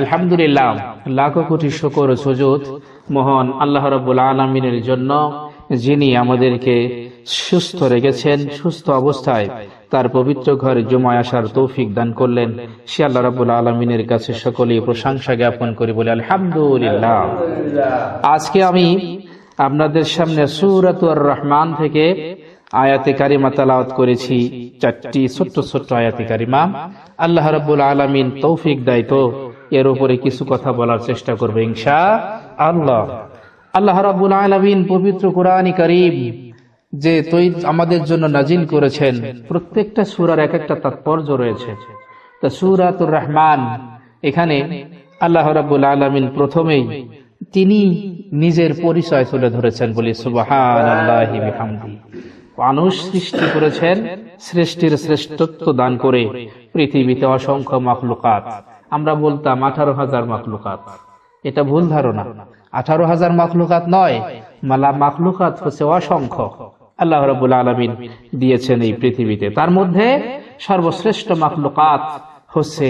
আলহামদুলিল্লাহ লাখো কোটি শকর ও সুজুদ মহান আল্লাহ রব্বুল আলমিনের জন্য যিনি আমাদেরকে সুস্থ রেখেছেন সুস্থ অবস্থায় তার পবিত্র ঘরে জমায় আসার তৌফিক দান করলেন। সে আল্লাহ রব্বুল আলমিনের কাছে সকলেই প্রশংসা জ্ঞাপন করি বলে আলহামদুলিল্লাহ। আজকে আমি আপনাদের সামনে সুরাতুর রহমান থেকে আয়াতে কারিমা তালাওয়াত করেছি চারটি ছোট্ট ছোট্ট আয়াতে কারিমা। আল্লাহ রাব্বুল আলামিন তৌফিক দেয় তো এর উপরে কিছু কথা বলার চেষ্টা করবে ইনশা আল্লাহ। আল্লাহ রাব্বুল আলামিন পবিত্র কোরআনী কারীম যে তুই আমাদের জন্য নাজিল করেছেন, প্রত্যেকটা সূরার এক একটা তাৎপর্য রয়েছে। তা সূরাতুর রহমান, এখানে আল্লাহ রাব্বুল আলামিন প্রথমেই তিনি নিজের পরিচয় তুলে ধরেছেন বলি বিহামদি। মানুষ সৃষ্টি করেছেন, সৃষ্টির শ্রেষ্ঠত্ব দান করে পৃথিবীতে অসংখ্য মাখলুকাত। আমরা বলতাম আঠারো হাজার মাখলুকাত। এটা ভুল ধারণা। আঠারো হাজার মাখলুকাত নয়, মালা মাখলুকাত হচ্ছে অসংখ্য। আল্লাহ রবুল আলমিন দিয়েছেন এই পৃথিবীতে। তার মধ্যে সর্বশ্রেষ্ঠ মাখলুকাত হচ্ছে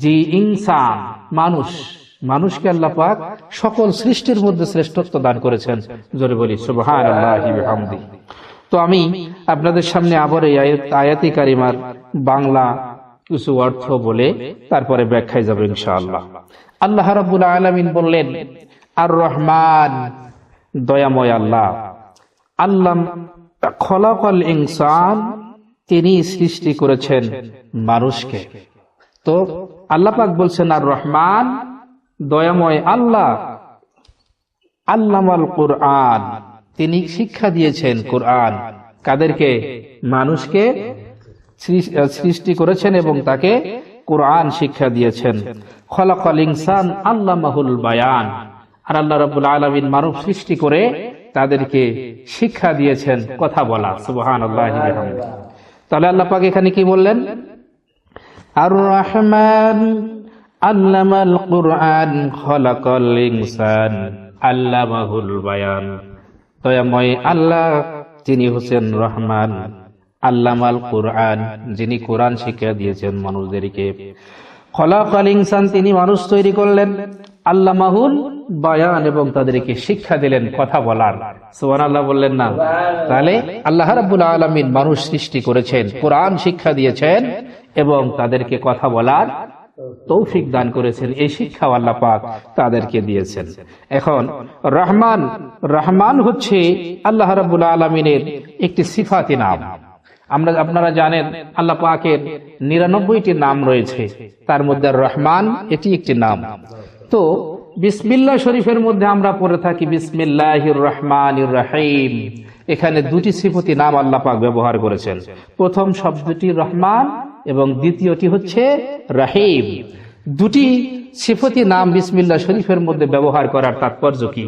জি ইনসান, মানুষ। মানুষকে আল্লাহ পাক সকল সৃষ্টির মধ্যে শ্রেষ্ঠত্ব দান করেছেন। জোরে বলি সুবহান তো আমি আপনাদের সামনে আবার এই আয়াতি কারিমার বাংলা কিছু অর্থ বলে তারপরে ব্যাখ্যায় যাবে ইনশাআল্লাহ। আল্লাহ রাব্বুল আলামিন বললেন আর রহমান দয়াময় আল্লাহ। আল্লাহ খলাকাল ইনসান, তিনি সৃষ্টি করেছেন মানুষকে। তো আল্লাহ পাক বলছেন আর রহমান দয়াময় আল্লাহ। আল্লামাল কোরআন, তিনি শিক্ষা দিয়েছেন কোরআন। কাদেরকে? মানুষকে সৃষ্টি করেছেন এবং তাকে কোরআন শিক্ষা দিয়েছেন। খলাকাল ইনসান আল্লামাহুল বায়ান। আর আল্লাহ রাব্বুল আলামিন মানব সৃষ্টি করে তাদেরকে শিক্ষা দিয়েছেন, কথা বলা। সুবহানাল্লাহি তাহলে আল্লাহ এখানে কি বললেন? আর রহমান আল্লামাল কুরআন খলাকাল ইনসান আল্লামাহুল বায়ান। দয়াময় আল্লাহ তিনি হোসেন রহমান। আল্লামাল কুরআন, যিনি কোরআন শিক্ষা দিয়েছেন মানুষদেরকে। খলাকাল ইনসান, তিনি মানুষ তৈরি করলেন, আল্লামাহুল বায়ান এবং তাদেরকে শিক্ষা দিলেন কথা বলার। সুবহানাল্লাহ বললেন না। তাহলে আল্লাহ রাব্বুল আলামিন মানুষ সৃষ্টি করেছেন, কোরআন শিক্ষা দিয়েছেন এবং তাদেরকে কথা বলার তৌফিক দান করেছেন, এই শিক্ষা আল্লাহ পাক তাদেরকে দিয়েছেন। এখন রহমান রহমান হচ্ছে আল্লাহ রাব্বুল আলামিনের একটি সিফাতি নাম। আমরা আপনারা জানেন আল্লাহ পাকের নিরানব্বইটি নাম রয়েছে। তার মধ্যে রহমান এটি একটি নাম। তো বিসমিল্লা শরীফের মধ্যে আমরা পড়ে থাকি বিসমিল্লাহির রহমানির রহিম। এখানে দুটি সিফতি নাম আল্লাহ পাক ব্যবহার করেছেন। প্রথম শব্দটি রহমান এবং দ্বিতীয়টি হচ্ছে রাহিম। দুটি সিফতি নাম বিসমিল্লা শরীফের মধ্যে ব্যবহার করার তাৎপর্য কি?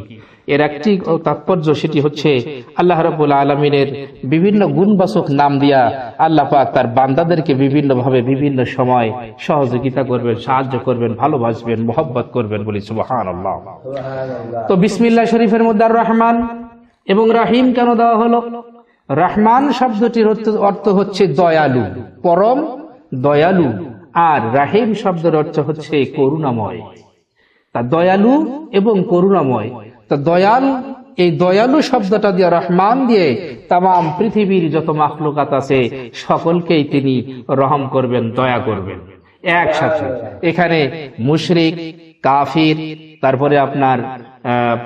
এর একটি তাৎপর্য সেটি হচ্ছে আল্লাহ রাব্বুল আলমিনের বিভিন্ন গুণবাচক নাম দিয়া আল্লাহ পাক তার বান্দাদেরকে বিভিন্ন ভাবে বিভিন্ন সময় সহযোগিতা করবেন সাহায্য করবেন ভালোবাসবেন মোহব্বত করবেন বলি সুবাহান আল্লাহ তো বিসমিল্লা শরীফের মধ্যে আর রহমান এবং রাহিম কেন দেওয়া হলো? রহমান শব্দটির অর্থ- অর্থ হচ্ছে দয়ালু পরম দয়ালু আর রাহিম শব্দের অর্থ হচ্ছে করুণাময়। তা দয়ালু এবং করুণাময় তা দয়াল এই দয়ালু শব্দটা দিয়ে রহমান দিয়ে তাম পৃথিবীর যত মাখলুকাত আছে সকলকেই তিনি রহম করবেন দয়া করবেন। একসাথে। এখানে মুশরিক কাফির তারপরে আপনার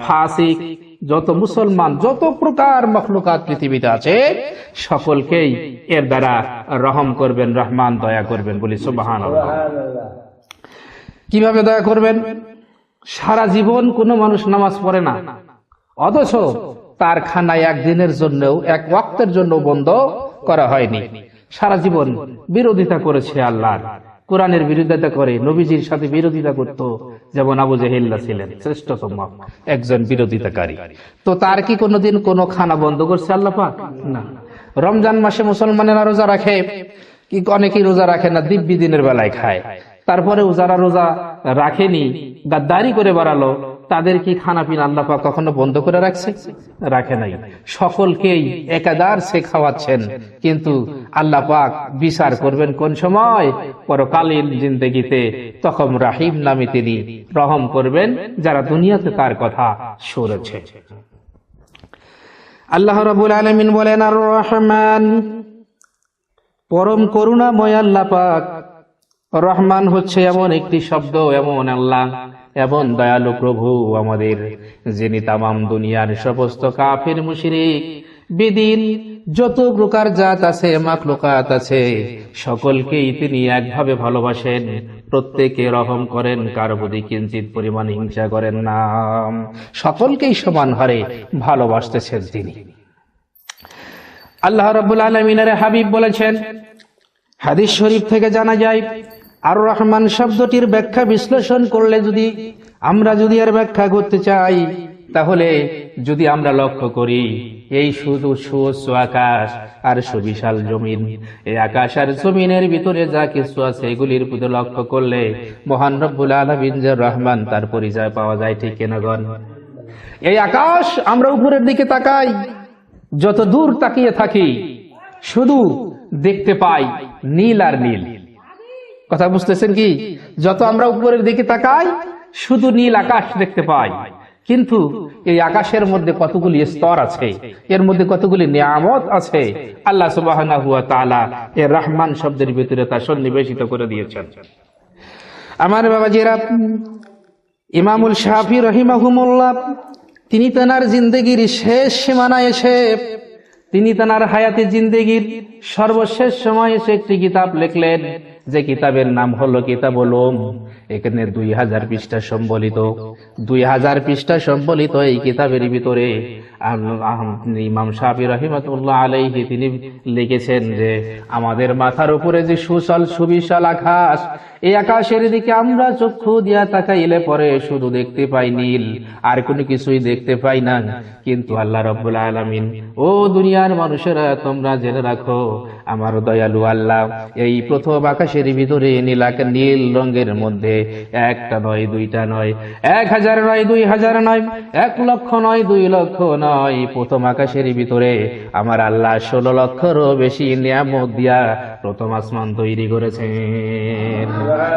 ফাসিক যত মুসলমান যত প্রকার মখলুকাত পৃথিবীতে আছে সকলকেই এর দ্বারা রহম করবেন রহমান দয়া করবেন বলি সুবাহান কীভাবে দয়া করবেন? সারা জীবন কোনো মানুষ নামাজ পড়ে না। অথচ তার খানায় একদিনের জন্যও, এক ওয়াক্তের জন্য বন্ধ করা হয়নি। সারা জীবন বিরোধিতা করেছে আল্লাহর। কোরআনের বিরোধিতা করে, নবীজির সাথে বিরোধিতা করত যেমন আবু জেহিল্লা ছিলেন, শ্রেষ্ঠতম একজন বিরোধিতাকারী। তো তার কি কোনোদিন কোনো খানা বন্ধ করছে আল্লাহ পাক? না। রমজান মাসে মুসলমানেরা রোজা রাখে। কি অনেকেই রোজা রাখে না, দিব্যি দিনের বেলায় খায়। তারপরেও যারা রোজা রাখেনি গাদ্দারি করে বাড়ালো, তাদের কি খানা পিনা আল্লাহ পাক কখনো বন্ধ করে রাখছে? রাখে নাই। সকলকেই একাদার সে খাওয়াচ্ছেন, কিন্তু আল্লাহ পাক বিচার করবেন কোন সময়? পরকালীন জিন্দগিতে। তখন রাহিম নামে তিনি রহম করবেন, যারা দুনিয়াতে তার কথা শুনেছে। আল্লাহ রাবুল আলমিন বলেন, আর রহমান, পরম করুণাময় আল্লাহ পাক রহমান হচ্ছে এমন একটি শব্দ, এমন আল্লাহ, এমন দয়ালু প্রভু আমাদের, যিনি তামাম দুনিয়ার সমস্ত কাফের, মুশরিক, বেদিন, যত প্রকার জাত আছে মাকলুকাত আছে, সকলকেই তিনি একভাবে ভালোবাসেন। প্রত্যেকে রহম করেন, কারও প্রতি কিঞ্চিত পরিমাণ হিংসা করেন না। সকলকেই সমান হারে ভালোবাসতেছেন তিনি। আল্লাহ রাব্বুল আলমিনের হাবিব বলেছেন হাদিস শরীফ থেকে জানা যায়, আর রহমান শব্দটির ব্যাখ্যা বিশ্লেষণ করলে যদি আমরা যদি এর ব্যাখ্যা করতে চাই, তাহলে যদি আমরা লক্ষ্য করি, এই শুধু সুস্থ আকাশ আর সুবিশাল জমিন, এই আকাশ আর জমিনের ভিতরে যা কিছু আছে, এগুলির প্রতি লক্ষ্য করলে মহান রব্বুল আলমিন রহমান, তার পরিচয় পাওয়া যায়, ঠিক কেনাগণ এই আকাশ আমরা উপরের দিকে তাকাই যত দূর তাকিয়ে থাকি, শুধু দেখতে পাই নীল আর নীল। কথা বুঝতেছেন কি? যত আমরা উপরের দিকে তাকাই, শুধু নীল আকাশ দেখতে পাই। কিন্তু এই আকাশের মধ্যে কতগুলি স্তর আছে, এর মধ্যে কতগুলি নিয়ামত আছে, আল্লাহ সুবাহ এর রহমান শব্দের ভিতরে তা সন্নিবেশিত করে দিয়েছেন। আমার বাবা বাবাজিরা, ইমামুল শাহি রহিমাহুমুল্লাহ, তিনি তেনার জিন্দগির শেষ সীমানায় এসে তিনি তার হায়াতি জিন্দেগির সর্বশেষ সময় এসে একটি কিতাব লিখলেন, যে কিতাবের নাম হলো কিতাব লোম এখানে দুই হাজার পৃষ্ঠা সম্বলিত, দুই হাজার পৃষ্ঠা সম্বলিত এই কিতাবের ভিতরে ইমাম সাহাবি রহিমতুল্লাহ আলাইহি তিনি লিখেছেন যে, আমাদের মাথার উপরে যে সুশল সুবিশাল আকাশ, এই আকাশের দিকে আমরা চক্ষু দিয়া তাকাইলে পরে শুধু দেখতে পাই নীল, আর কোনো কিছুই দেখতে পাই না। কিন্তু আল্লাহ রব্বুল আলমিন, ও দুনিয়ার মানুষেরা, তোমরা জেনে রাখো, আমার দয়ালু আল্লাহ, এই প্রথম আকাশের ভিতরে নীলাকে নীল রঙের মধ্যে একটা নয়, দুইটা নয়, এক হাজার নয়, দুই হাজার নয়, এক লক্ষ নয়, দুই লক্ষ নয়, প্রথম আকাশের ভিতরে আমার আল্লাহ ষোলো লক্ষরও বেশি নিয়ামত দিয়া প্রথম আসমান তৈরি করেছেন।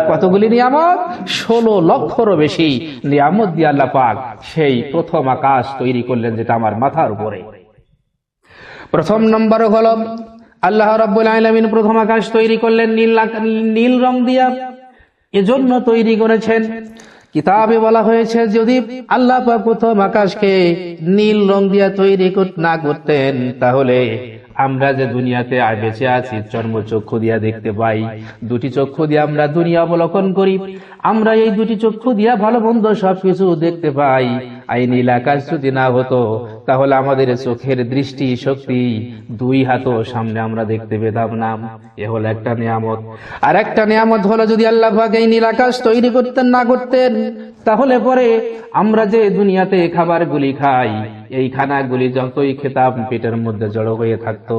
কতগুলি নিয়ামত? ষোলো লক্ষরও বেশি নিয়ামত দিয়ে আল্লাহ পাক সেই প্রথম আকাশ তৈরি করলেন যেটা আমার মাথার উপরে। প্রথম নম্বর হল, আল্লাহ রাব্বুল আলামিন প্রথম আকাশ তৈরি করলেন নীল নীল রং দিয়া। এজন্য তৈরি করেছেন। কিতাবে বলা হয়েছে, যদি আল্লাহ প্রথম আকাশকে নীল রং দিয়া তৈরি না করতেন, তাহলে আমরা যে দুনিয়াতে বেঁচে আছি, চর্ম চক্ষু দিয়া দেখতে পাই। দুটি চক্ষু দিয়ে আমরা দুনিয়া অবলোকন করি। আমরা এই দুটি চক্ষু দিয়া ভালো মন্দ সবকিছু দেখতে পাই। আই নীল আকাশ যদি না হতো তাহলে আমাদের চোখের দৃষ্টি শক্তি দুই হাতও সামনে আমরা দেখতে পেতাম না। এ হলো একটা নিয়ামত। আর একটা নিয়ামত হলো যদি আল্লাহ এই নীল আকাশ তৈরি করতেন, না করতেন, তাহলে পরে আমরা যে দুনিয়াতে খাবারগুলি খাই এই খানাগুলি যতই খেতাম পেটের মধ্যে জড়ো হয়ে থাকতো।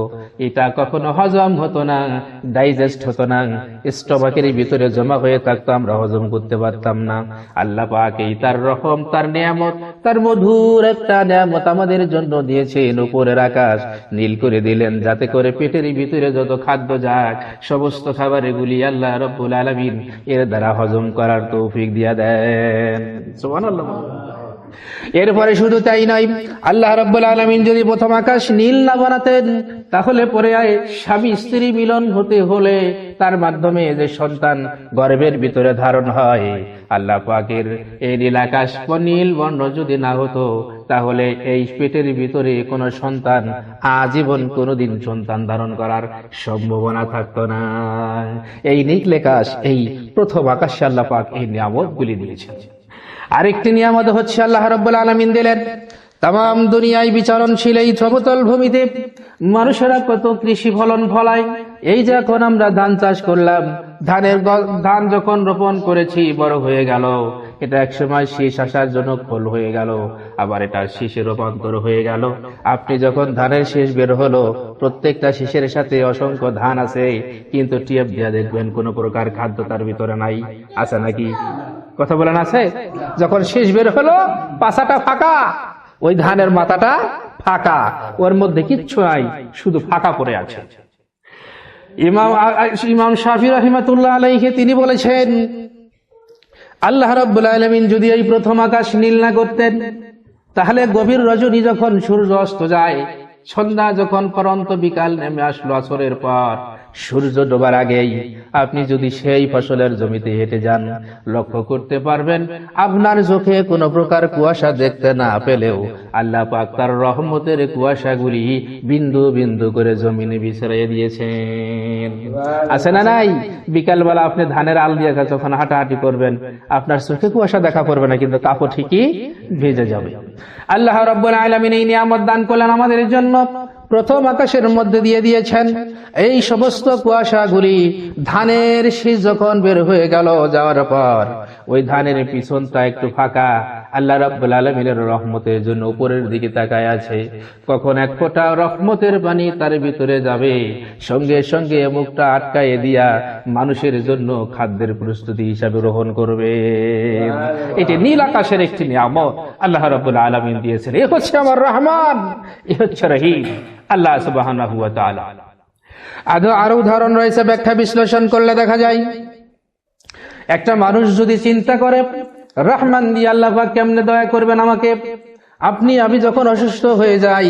এটা কখনো হজম হতো না, ডাইজেস্ট হতো না, স্টমাকের ভিতরে জমা হয়ে থাকতো, আমরা হজম করতে পারতাম না। আল্লাহ পাক এই তার রকম তার নিয়ামত, তার মধুর একটা নিয়ামত আমাদের জন্য দিয়েছেন উপরের আকাশ। নীল করে দিলেন যাতে করে পেটের ভিতরে যত খাদ্য যাক, সমস্ত খাবার এগুলি আল্লাহ রব্বুল আলমিন এর দ্বারা হজম করার তৌফিক দিয়া দেন। সুবহানাল্লাহ। এরপরে শুধু তাই নয়, আল্লাহ রব্বুল আলমিন যদি প্রথম আকাশ নীল না বানাতেন, তাহলে পরে আয় স্বামী স্ত্রী মিলন হতে হলে তার মাধ্যমে যে সন্তান গর্ভের ভিতরে ধারণ হয়, আল্লাহ পাকের এই নীল আকাশ নীল বর্ণ যদি না হতো, তাহলে এই পেটের ভিতরে কোনো সন্তান আজীবন কোনোদিন সন্তান ধারণ করার সম্ভাবনা থাকতো না। এই নীল আকাশ, এই প্রথম আকাশে আল্লাহ পাক এই নিয়ামত গুলি দিয়েছেন। আরেকটি নিয়ামত হচ্ছে আল্লাহ রব্বুল আলমিন দিলেন তাম দুনিয়ায় বিচরণশীল এই সমতল ভূমিতে মানুষেরা কত কৃষি ফলন ফলায়, এই যে এখন আমরা ধান চাষ করলাম, ধানের ধান যখন রোপণ করেছি, বড় হয়ে গেল। এটা একসময় শীষ আসার জন্য ফল হয়ে গেল, আবার এটা শীষে রূপান্তর হয়ে গেল। আপনি যখন ধানের শীষ বের হলো, প্রত্যেকটা শীষের সাথে অসংখ্য ধান আছে, কিন্তু টিএফ দিয়া দেখবেন কোনো প্রকার খাদ্য তার ভিতরে নাই। আছে নাকি? কথা বলেন আছে? যখন শেষ বের হলো পাশাটা ফাঁকা, ওই ধানের মাথাটা ফাঁকা, ওর মধ্যে কিচ্ছু নাই, শুধু ফাঁকা পড়ে আছে। ইমাম ইমাম শাফি রহিমাতুল্লাহ আলাইকে তিনি বলেছেন আল্লাহ রব্বুল আলমিন যদি এই প্রথম আকাশ নীল না করতেন, তাহলে গভীর রজনী যখন সূর্য অস্ত যায়, সন্ধ্যা যখন পরন্ত বিকাল নেমে আসলো আসরের পর। সূর্য ডোবার আগেই আপনি যদি সেই ফসলের জমিতে হেঁটে যান, লক্ষ্য করতে পারবেন, আপনার চোখে কোনো প্রকার কুয়াশা দেখতে না পেলেও আল্লাহ পাক তার রহমতের কুয়াশাগুলি বিন্দু বিন্দু করে জমিনে বিছড়িয়ে দিয়েছেন। আছে না নাই? বিকালবেলা আপনি ধানের আল দিয়ে যখন হাঁটাহাঁটি করবেন, আপনার চোখে কুয়াশা দেখা পড়বে না, কিন্তু কাপড় ঠিকই ভেজে যাবে। আল্লাহ রব্বুল আলমিন এই নিয়ামত দান করলেন আমাদের জন্য। প্রথম আকাশের মধ্যে দিয়ে দিয়েছেন। এই সমস্ত কুয়াশাগুলি ধানের শীষ যখন বের হয়ে গেল যাওয়ার পর, ওই ধানের পিছনটা একটু ফাঁকা। আল্লাহ রাব্বুল আলমিনের রহমতের জন্য উপরের দিকে তাকায় আছে। কখন এক ফোঁটা রহমতের পানি তার ভিতরে যাবে, সঙ্গে সঙ্গে মুখটা আটকায় দিয়া মানুষের জন্য খাদ্যের প্রস্তুতি হিসাবে গ্রহণ করবে। এটি নীল আকাশের একটি নিয়ামত। আল্লাহ রাব্বুল আলমিন দিয়েছেন, এ হচ্ছে আমার রহমান, এ হচ্ছে রহিম। আল্লাহ তাআলা। আরও আরও উদাহরণ রয়েছে ব্যাখ্যা বিশ্লেষণ করলে দেখা যায়, একটা মানুষ যদি চিন্তা করে, রহমান দিয়ে আল্লাহ কেমনে দয়া করবেন আমাকে? আপনি, আমি যখন অসুস্থ হয়ে যাই,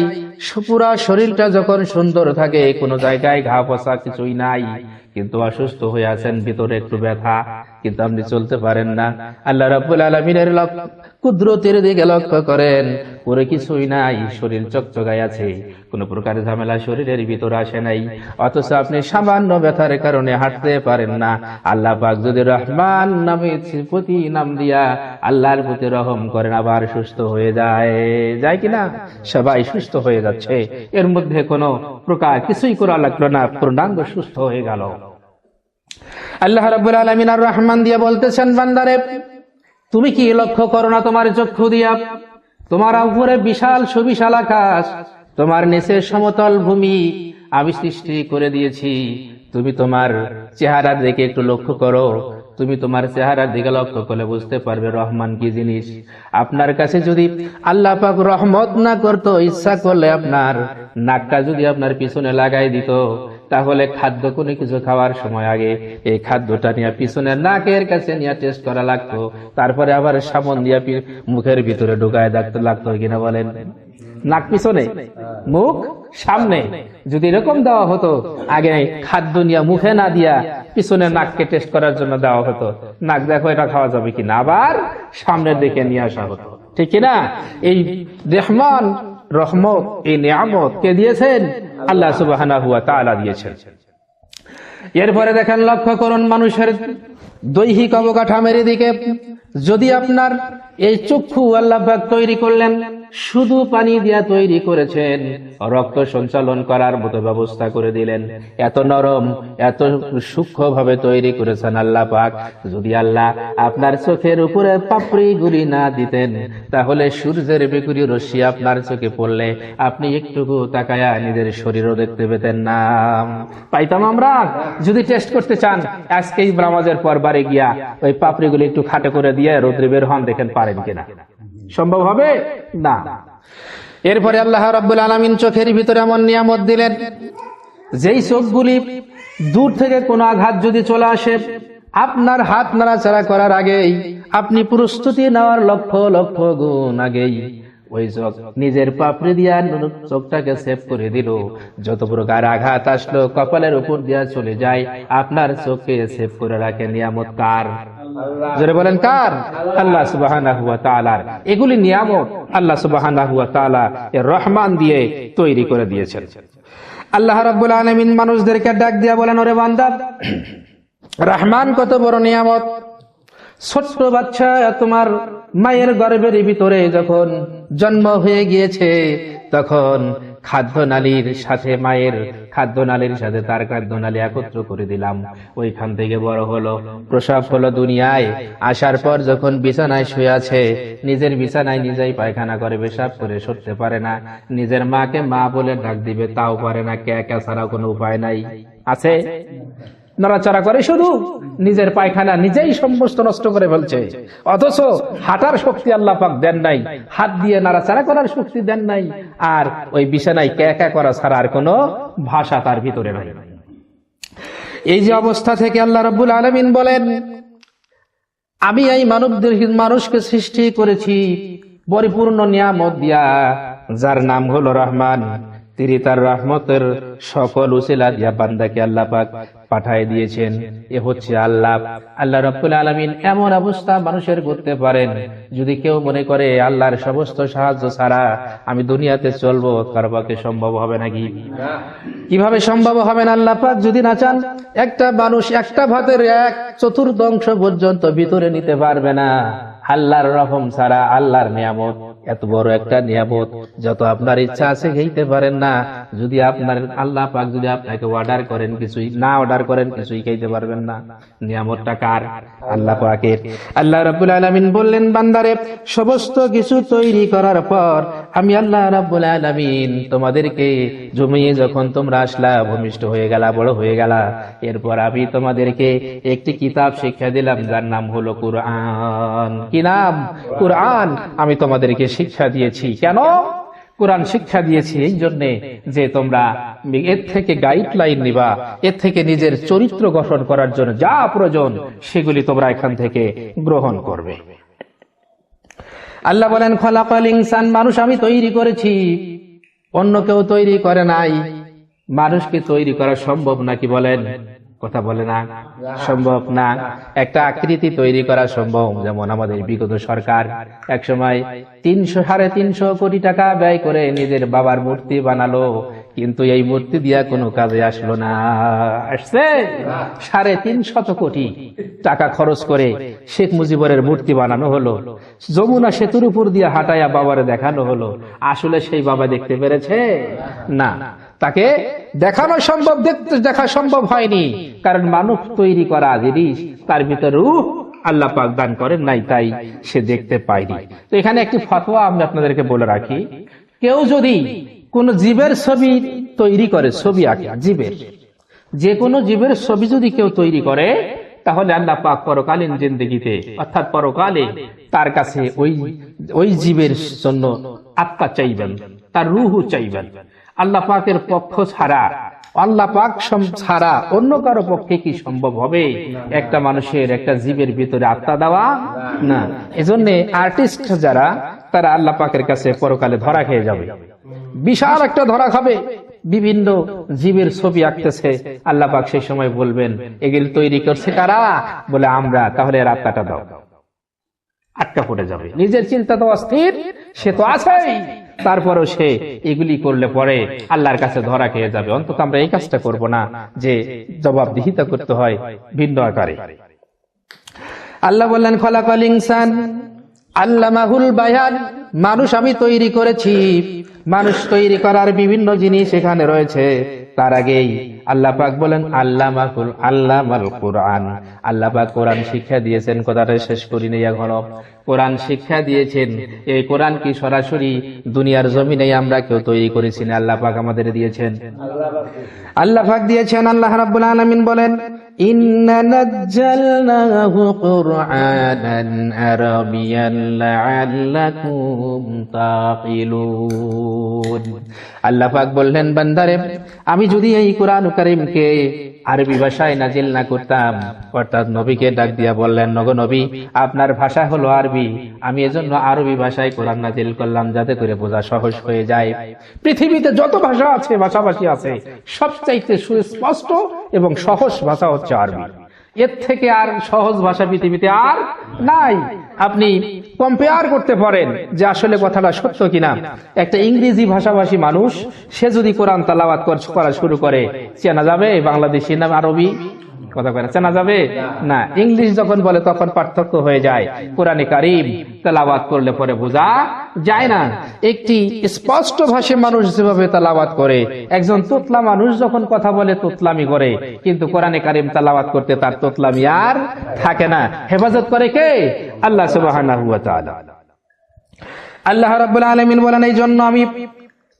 পুরা শরীরটা যখন সুন্দর থাকে, কোনো জায়গায় ঘা পচা কিছুই নাই, কিন্তু অসুস্থ হয়ে আছেন, ভিতরে একটু ব্যথা কিন্তু আপনি চলতে পারেন না। আল্লাহ রাব্বুল আলমিনের কুদরতের দিকে লক্ষ্য করেন। পরে কিছুই নাই, শরীর চকচকায় আছে। কোনো প্রকার ঝামেলা শরীরের ভিতরে আসে নাই। অথচ আপনি সামান্য ব্যথার কারণে হাঁটতে পারেন না। আল্লাহ পাক যদি রহমান নামে প্রতি নাম দিয়া আল্লাহর প্রতি রহম করেন, আবার সুস্থ হয়ে যায়। যায় কিনা? সবাই সুস্থ হয়ে যাচ্ছে। এর মধ্যে কোনো প্রকার কিছুই করা লাগল না। পূর্ণাঙ্গ সুস্থ হয়ে গেল। আল্লাহ রাব্বুল আলামিন আর রহমান দিয়ে বলতেছেন, বান্দারে, তুমি কি লক্ষ্য করো না তোমার চক্ষু দিয়া? তোমার উপরে বিশাল সুবিশাল আকাশ, তোমার নিচে সমতল ভূমি আমি সৃষ্টি করে দিয়েছি। তুমি তোমার চেহারার দিকে একটু লক্ষ্য করো। তুমি তোমার চেহারার দিকে লক্ষ্য করলে বুঝতে পারবে রহমান কি জিনিস। আপনার কাছে যদি আল্লাহ পাক রহমত না করতো, ইচ্ছা করলে আপনার নাকটা যদি আপনার পিছনে লাগাই দিত তাহলে খাদ্য কোনো কিছু খাওয়ার সময় আগে এই খাদ্যটা নিয়ে পিছনে নাকের কাছে নিয়ে টেস্ট করা লাগতো। তারপরে আবার সামন দিয়া মুখের ভিতরে ঢুকায় ডাকতে লাগতো কিনা বলেন। নাক পিছনে, মুখ সামনে। যদি এরকম দেওয়া হতো, আগে খাদ্য নিয়ে মুখে না দিয়া পিছনে নাককে টেস্ট করার জন্য দেওয়া হতো। নাক দেখো এটা খাওয়া যাবে কিনা? আবার সামনের দিকে নিয়ে আসা হতো। ঠিক কিনা? এই রেহমান রহমত, এই নিয়ামত কে দিয়েছেন? আল্লাহ সুবাহ দিয়েছেন। এরপরে দেখেন, লক্ষ্য করুন মানুষের দৈহিক অবকাঠামের দিকে। যদি আপনার এই চক্ষু আল্লাহ তৈরি করলেন শুধু পানি দিয়া তৈরি করেছেন। রক্ত সঞ্চালন করার মতো ব্যবস্থা করে দিলেন। এত নরম, এত সূক্ষ্ম ভাবে তৈরি করেছেন আল্লাহ পাক। যদি আল্লাহ আপনার চোখের উপরে পাপড়ি গুলি না দিতেন, তাহলে সূর্যের বেগুরি রশ্মি আপনার চোখে পড়লে আপনি একটুকু তাকায়া নিজের শরীরও দেখতে পেতেন না। পাইতাম আমরা, যদি টেস্ট করতে চান, আজকেই নামাজের পর বাড়ি গিয়া ওই পাপড়িগুলি একটু খাটে করে দিয়ে রোদ্রে বের হন, দেখেন পারেন কিনা। সম্ভব হবে? না। এরপরে আল্লাহ রাব্বুল আলামিন চোখের ভিতরে এমন নিয়ামত দিলেন, যেই চোখগুলি দূর থেকে কোনো আঘাত যদি চলে আসে, আপনার হাত নাড়াচাড়া করার আগেই আপনি প্রস্তুতি নেওয়ার লক্ষ লক্ষ গুণ আগেই ওই চোখ নিজের পাপড়ি দিয়া চোখটাকে সেভ করে দিল। যত প্রকার আঘাত আসলো, কপালের উপর দিয়া চলে যায়, আপনার চোখকে সেভ করে রাখে নিয়ামত কার? বলেন, কার? আল্লাহ এগুলি নিয়ামত আল্লাহ রহমান দিয়ে তৈরি করে দিয়েছেন। আল্লাহ রাব্বুল আলামিন মানুষদেরকে ডাক দিয়া বলেন, ওরে বান্দা, রহমান কত বড় নিয়ামত। ছোট্ট বাচ্চা তোমার মায়ের গর্ভের ভিতরে যখন জন্ম হয়ে গিয়েছে, তখন খাদ্য নালীর সাথে মায়ের খাদ্য নালীর সাথে তার খাদ্য নালী একত্র করে দিলাম। ওইখান থেকে বড় হলো, প্রসব হলো দুনিয়ায়। আসার পর যখন বিছানায় শুয়ে আছে, নিজের বিছানায় নিজেই পায়খানা করে, পেশাব করে, সরতে পারে না। নিজের মাকে মা বলে ডাক দিবে, তাও পারে না কে কে ছাড়া কোনো উপায় নাই। আছে? নড়াচড়া করে শুধু নিজের পায়খানা নিজেই সমস্ত নষ্ট করে ফেলছে। অথচ হাঁটার শক্তি আল্লাহ পাক দেন নাই, হাত দিয়ে নাড়াচাড়া করার শক্তি দেন নাই, আর ওই বিছানায় ক্যাকা করা ছাড়া আর কোনো ভাষা তার ভিতরে নাই। এই যে অবস্থা থেকে আল্লাহ রব্বুল আলমিন বলেন, আমি এই মানবদের মানুষকে সৃষ্টি করেছি, পরিপূর্ণ নিয়ামত দিয়া, যার নাম হলো রহমান। তিনি তার রহমতের সকল উসিলা দিয়া বান্দাকে আল্লাহ পাক পাঠায় দিয়েছেন। এ হচ্ছে আল্লাহ। আল্লাহ রব্বুল আলমিন এমন অবস্থা মানুষের করতে পারেন। যদি কেউ মনে করে, আল্লাহর সমস্ত সাহায্য ছাড়া আমি দুনিয়াতে চলবো, কার পক্ষে সম্ভব হবে নাকি কীভাবে সম্ভব হবে না আল্লাহ পাক? যদি না চান, একটা মানুষ একটা ভাতের এক চতুর্দংশ পর্যন্ত ভিতরে নিতে পারবে না। আল্লাহর রহম ছাড়া আল্লাহর নিয়ামত। এত বড় একটা নিয়ামত, যত আপনার ইচ্ছা আছে খেতে পারেন না। যদি আপনার আল্লাহ পাক যদি আপনাকে অর্ডার করেন কিছুই, না অর্ডার করেন কিছুই খাইতে পারবেন না। নিয়ামতটা কার? আল্লাহ পাকের। আল্লাহ রাব্বুল আলামিন বললেন, বান্দারে, সমস্ত কিছু তৈরি করার পর আমি আল্লাহ রাব্বুল আলামিন তোমাদেরকে জমিয়ে যখন তোমরা আসলা, ভূমিষ্ঠ হয়ে গেলা, বড় হয়ে গেলা, এরপর আমি তোমাদেরকে একটি কিতাব শিক্ষা দিলাম, যার নাম হলো কুরআন। কি নাম? কুরআন। আমি তোমাদেরকে শিক্ষা দিয়েছি। কেন? কোরআন শিক্ষা দিয়েছি এই জন্যে যে তোমরা এর থেকে গাইডলাইন নিবা, এর থেকে নিজের চরিত্র গঠন করার জন্য যা প্রয়োজন সেগুলি তোমরা এখান থেকে গ্রহণ করবে। আল্লাহ বলেন, খলাকাল ইনসান, মানুষ আমি তৈরি করেছি। অন্য কেউ তৈরি করে নাই। মানুষকে তৈরি করা সম্ভব নাকি বলেন? কথা বলে না। সম্ভব না। একটা আকৃতি তৈরি করা সম্ভব যেমন আমাদের বিগত সরকার এক সময় তিনশো সাড়ে তিনশো কোটি টাকা ব্যয় করে নিজের বাবার মূর্তি বানালো কিন্তু এই মূর্তি দিয়া কোনো কাজে আসলো না। আসছে? সাড়ে তিন শত কোটি টাকা খরচ করে শেখ মুজিবরের মূর্তি বানানো হলো। যমুনা সেতুর উপর দিয়ে হাঁটাইয়া বাবারে দেখানো হলো। আসলে সেই বাবা দেখতে পেরেছে? না। তাকে দেখানো সম্ভব, দেখতে দেখা সম্ভব হয়নি। কারণ মানুষ তৈরি করা জিনিস, তার ভিতরে রূহ আল্লাহ পাক দান করেন নাই, তাই সে দেখতে পায়নি। তো এখানে একটি ফতোয়া আমি আপনাদেরকে বলে রাখি। কেউ যদি কোন জীবের ছবি তৈরি করে, ছবি আঁকে, জীবের যে কোনো জীবের ছবি যদি কেউ তৈরি করে, তাহলে আল্লাহ পাক পরকালীন জিন্দগিতে, অর্থাৎ পরকালে তার কাছে ওই ওই জীবের জন্য আত্মা চাইবেন, তার রুহু চাইবেন। আল্লাহ পাকের পক্ষ ছাড়া। আল্লাহ পাক ছাড়া অন্য কারও পক্ষে কি সম্ভব হবে? একটা মানুষের একটা জীবের ভিতরে আত্মা দেওয়া না। এজন্য আর্টিস্ট যারা, তারা আল্লাহ পাকের কাছে পরকালে ধরা খেয়ে যাবে। বিশাল একটা ধরা খাবে। বিভিন্ন জীবের ছবি আঁকতেছে। আল্লাহ পাক সেই সময় বলবেন, এগুলি তৈরি করছে কারা? বলে, আমরা, তাহলে এর আত্মাটা দাও। আটকা পড়ে যাবে। নিজের চিন্তা তো অস্থির, সে তো আছেই। তারপরেও সে এগুলি করলে পরে আল্লাহর কাছে ধরা খেয়ে যাবে। অন্তত আমরা এই কাজটা করব না যে জবাবদিহিতা করতে হয় ভিন্ন আকারে। আল্লাহ বললেন, খলাকল ইনসান, আল্লামাহুল বায়ান, মানুষ আমি তৈরি করেছি। মানুষ তৈরি করার বিভিন্ন জিনিস এখানে রয়েছে। তার আগেই আল্লাহ পাক বলেন আল্লাহ আল্লামাল কোরআন। আল্লাহ পাক কোরআন শিক্ষা দিয়েছেন, কথাটা শেষ করি নেই এখনও। কোরআন শিক্ষা দিয়েছেন, এই কোরআন কি সরাসরি দুনিয়ার জমিনে আমরা কেউ তৈরি করেছি না? আল্লাহ পাক আমাদের দিয়েছেন। আল্লাহ পাক দিয়েছেন, আল্লাহ রাব্বুল আলামিন বলেন ইন্না নাজ্জালনাহু কুরআনান আরাবিয়ান লাআল্লাকুম তাকিলুন আল্লাহ পাক বললেন, বান্দারে, আমি যদি এই কোরআন কারীমকে আরবি ভাষায় নাজিল না করতাম। অর্থাৎ নবীকে ডাক দিয়া বললেন, নগ নবী, আপনার ভাষা হলো আরবি। আমি এজন্য আরবি ভাষায় কোরআন নাজিল করলাম যাতে করে বোঝা সহজ হয়ে যায়। পৃথিবীতে যত ভাষা আছে, ভাষাভাষী আছে, সবচাইতে সুস্পষ্ট এবং সহজ ভাষা হচ্ছে আরবি। এর থেকে আর সহজ ভাষা পৃথিবীতে আর নাই। আপনি কম্পেয়ার করতে পারেন যে আসলে কথাটা সত্য কিনা। একটা ইংরেজি ভাষাভাষী মানুষ, সে যদি কোরআন তালাবাদ করা শুরু করে, চেনা যাবে বাংলাদেশি নাম আরবি? কথা করে চেনা যাবে? না। ইংলিশ যখন বলে, তখন পার্থক্য হয়ে যায়। কোরআনে কারিম তেলাবাত করলে পরে বোঝা যায় না। একটি স্পষ্ট ভাষে মানুষ যেভাবে তেলাবাত করে, একজন তোতলা মানুষ যখন কথা বলে, তোতলামি করে। কিন্তু কোরআনে কারিম তেলাবাত করতে তার তোতলামি আর থাকে না। হেফাজত করে কে? আল্লাহ তাআলা। আল্লাহ রাব্বুল আলামিন বলেন এই জন্য আমি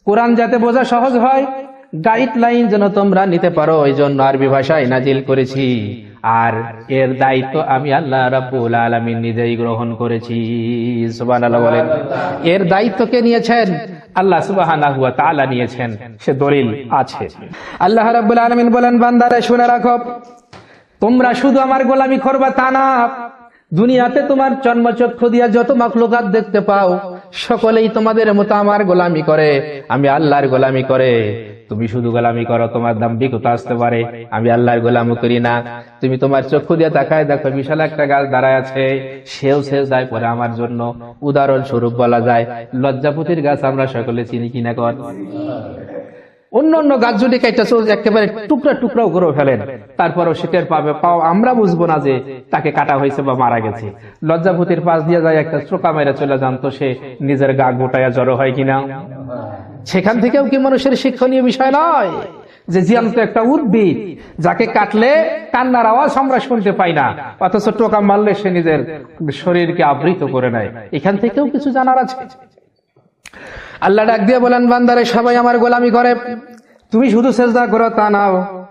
কোরআন যাতে বোঝা সহজ হয় গাইডলাইন যেন তোমরা নিতে পারো ওই জন্য আরবি ভাষায় নাজিল করেছি। আর এর দায়িত্ব আমি আল্লাহ রাব্বুল আলামিন নিজেই গ্রহণ করেছি। সুবহানাল্লাহ বলেন। এর দায়িত্ব কে নিয়েছেন? আল্লাহ সুবহানাহু ওয়া তাআলা নিয়েছেন। সে দলিল আছে। আল্লাহ রাব্বুল আলামিন বলেন, বান্দারে, শুনে রাখো। তোমরা শুধু আমার গোলামি করবা তা না। দুনিয়াতে তোমার জন্মচক্ষু দিয়া যত মাখলুকাত দেখতে পাও, সকলেই তোমাদের মতো আমার গোলামি করে। আমি আল্লাহর গোলামি করে। তুমি শুধু গোলামি করো, তোমার দাম্ভিকতা আসতে পারে। আমি আল্লাহর গোলামি করি না। তুমি তোমার চক্ষু দিয়ে তাকায় দেখো, বিশাল একটা গাছ দাঁড়ায় আছে। সেও শেষ দায় পরে আমার জন্য। উদাহরণ স্বরূপ বলা যায়, লজ্জাপতির গাছ আমরা সকলে চিনি কিনা কর? অন্য অন্য গাছ যদি একেবারে টুকরা টুকরাও করে ফেলেন, তারপরও শীতের পাবে, পাও, আমরা বুঝব না যে তাকে কাটা হয়েছে বা মারা গেছে। লজ্জাভূতির পাশ দিয়ে যায় একটা চোকা মেরে চলে যান তো সে নিজের গা গোটায়া জড়ো হয় কিনা? সেখান থেকেও কি মানুষের শিক্ষণীয় বিষয় নয়? যে জিয়ান্ত একটা উদ্ভিদ যাকে কাটলে কান্নার আওয়াজ আমরা শুনতে পাই না অথচ টোকা মারলে সে নিজের শরীরকে আবৃত করে নেয়। এখান থেকেও কিছু জানার আছে? আল্লাহ ডাক দিয়ে বলেন বান্দারে সবাই আমার গোলামি করে। তুমি শুধু সেজদা করো তা নাও।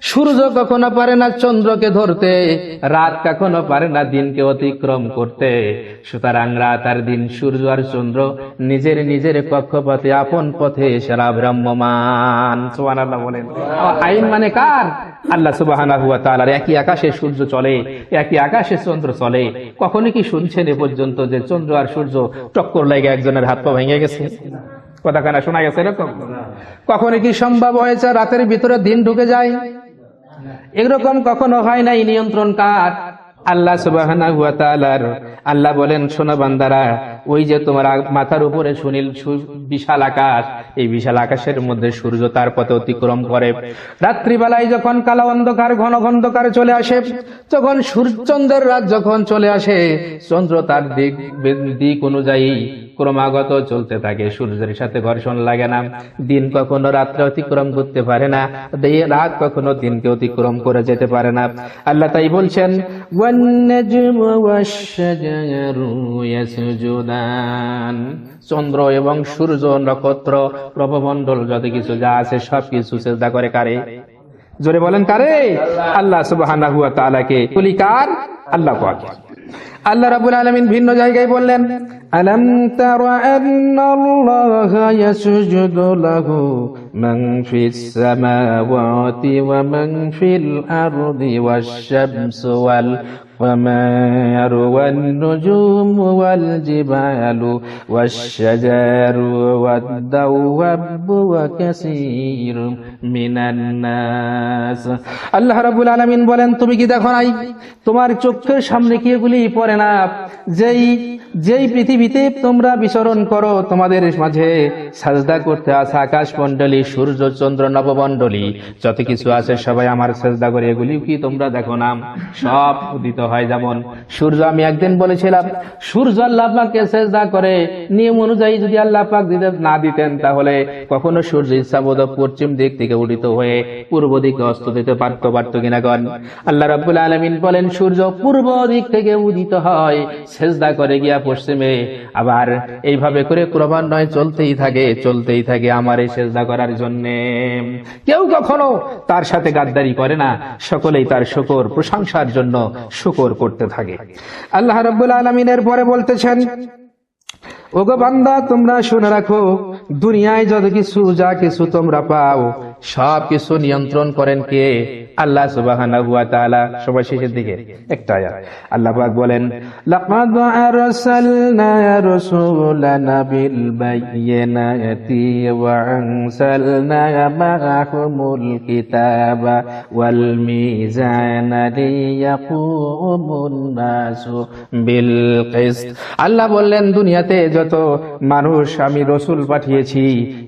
সূর্য কখনো পারে না চন্দ্রকে ধরতে, রাত কখনো পারে না দিনকে অতিক্রম করতে। সুতরাং রাত আর দিন, সূর্য আর চন্দ্র নিজের নিজের কক্ষপথে, আপন পথে সেরা ব্রহ্মমান সুবহানাল্লাহ বলেন। আইন মানে কার? আল্লাহ তাআলার একই আকাশে সূর্য চলে, একই আকাশে চন্দ্র চলে। কখনো কি শুনছেন এ পর্যন্ত যে চন্দ্র আর সূর্য টক্কর লাগে একজনের হাত পা ভেঙে গেছে? কথা কানা শোনা গেছে এরকম? কখনো কি সম্ভব হয়েছে রাতের ভিতরে দিন ঢুকে যায়? এরকম কখনো হয় নাই নিয়ন্ত্রণ কার? আল্লাহ সুবাহ আল্লাহ বলেন সোনা বান্দারা ওই যে তোমার মাথার উপরে সুনীল বিশাল আকাশ, এই বিশাল আকাশের মধ্যে সূর্য তার পথে অতিক্রম করে। রাত্রিবেলায় যখন কালো অন্ধকার, ঘন অন্ধকার চলে আসে, তখন সূর্যচন্দ্রের রাত যখন চলে আসে, চন্দ্র তার দিক দিক অনুযায়ী ক্রমাগত চলতে থাকে। সূর্যের সাথে ঘর্ষণ লাগে না। দিন কখনো রাত্রে অতিক্রম করতে পারে না। রাত কখনো দিনকে অতিক্রম করে যেতে পারে না। আল্লাহ তাই বলছেন "ওয়ান-নাজমু ওয়াশ-শাজারু ইয়াসজুদান।" চন্দ্র এবং সূর্য নক্ষত্র প্রভমণ্ডল যত কিছু যা আছে সব কিছু চেষ্টা করে কারে? জোরে বলেন কারে? আল্লাহ কার? আল্লাহ আল্লাহ রাব্বুল আলামিন ভিন্ন জায়গায় বললেন মান ফিস সামাওয়াতি ওয়া মান ফিল আরদি ওয়াশ-শামসু ওয়াল قمر والنجوم والجبال والشجر والدواب وكثير من الناس আল্লাহ রাব্বুল আলামিন বলেন তুমি কি দেখো নাই তোমার চোখের সামনে কি এগুলি পড়ে না যেই যেই পৃথিবীতে তোমরা বিচরণ করো তোমাদের মাঝে সাজদা করতে আসা আকাশ মন্ডলী সূর্য চন্দ্র নবমন্ডলী যত কিছু আছে সবাই আমার সাজদা করে এগুলি কি তোমরা দেখো না সব উদিত হয় যেমন, সূর্য, আমি একদিন বলেছিলাম, সূর্য আল্লাহ পাককে সেজদা করে, নিয়ম অনুযায়ী যদি আল্লাহ পাক দিতে না দিতেন, তাহলে কখনো সূর্য ইচ্ছাবোধ পশ্চিম দিক থেকে উদিত হয়ে পূর্ব দিকে অস্ত দিতে পারত পারত কিনা গণ? আল্লাহ রাব্বুল আলামিন বলেন, সূর্য পূর্ব দিক থেকে উদিত হয়, সেজদা করে গিয়া পশ্চিমে। আবার এইভাবে করে ক্রমান্বয়ে চলতেই থাকে চলতেই থাকে আমার এই সেজদা করার জন্যে। কেউ কখনো তার সাথে গাদ্দারি করে না, সকলেই তার শুকর, প্রশংসার জন্য শুকর করতে থাকে। আল্লাহ রব্বুল আলমিনের পরে বলতেছেন, ওগো বান্দা, তোমরা শুনে রাখো, দুনিয়ায় যত কিছু, যা কিছু তোমরা পাও সব কিছু নিয়ন্ত্রণ করেন কে? আল্লাহ সুবহানাহু ওয়া তাআলা সবাই শেষের দিকে একটা আয়াত। আল্লাহ পাক বলেন, লাকাদ আরসালনা রাসূলানা বিল বায়িনাতি ওয়া আনসালনা মা'আহুমুল কিতাবা ওয়াল মিজানা লিয়াকুমুন নাসু বিল কিসত। আল্লাহ বললেন, দুনিয়াতে যত মানুষ আমি রসুল পাঠিয়েছি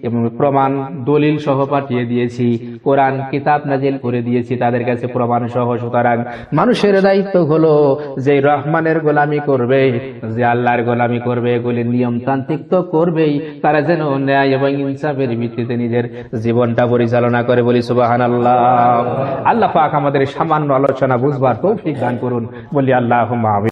এবং প্রমাণ, দলিল সহ পাঠিয়ে দিয়েছি কোরআন কিতাব নাজিল করে দিয়েছি তাদের কাছে প্রমাণ সহ। সুতরাং মানুষের দায়িত্ব হলো যে রহমানের গোলামি করবে, যে আল্লাহর গোলামি করবে, এগুলি নিয়মতান্ত্রিক তো করবেই। তারা যেন ন্যায় এবং ইনসাফের ভিত্তিতে নিজের জীবনটা পরিচালনা করে বলি সুবাহান আল্লাহ আল্লাহ পাক আমাদের সামান্য আলোচনা বুঝবার তৌফিক দান করুন। বলি আল্লাহ